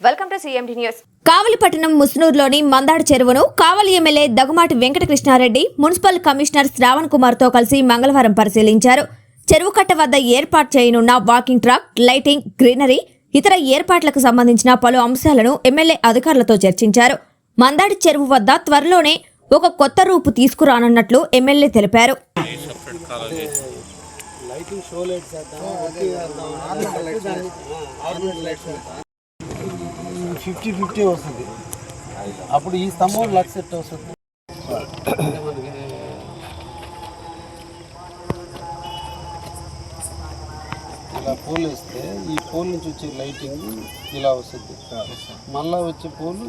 Welcome to CMD news. కావలిపట్టణం ముస్నూరులోని మందాడు చెరువును Kavali MLA Daggumati Venkata Krishna Reddy municipal commissioner Shravan కుమార్తో కలిసి మంగళవారం పరిశీలించారు. చెరువు కట్ట వద్ద ఏర్పాటు చేయనున్న వాకింగ్ ట్రాక్ లైటింగ్ గ్రీనరీ ఇతర ఏర్పాట్లకు సంబంధించిన పలు అంశాలను ఎమ్మెల్యే అధికారులతో చర్చించారు. మందాడి చెరువు వద్ద త్వరలోనే ఒక కొత్త రూపు తీసుకురానున్నట్లు ఎమ్మెల్యే తెలిపారు. Lighting show lights fifty fifty వస్తుంది. అప్పుడు ఈ స్తంభం లక్ష సెట్ వస్తుంది. ఇలా పోల్ వేస్తే ఈ పోల్ నుంచి వచ్చే లైటింగ్ ఇలా వస్తుంది. మళ్ళీ వచ్చే పోలు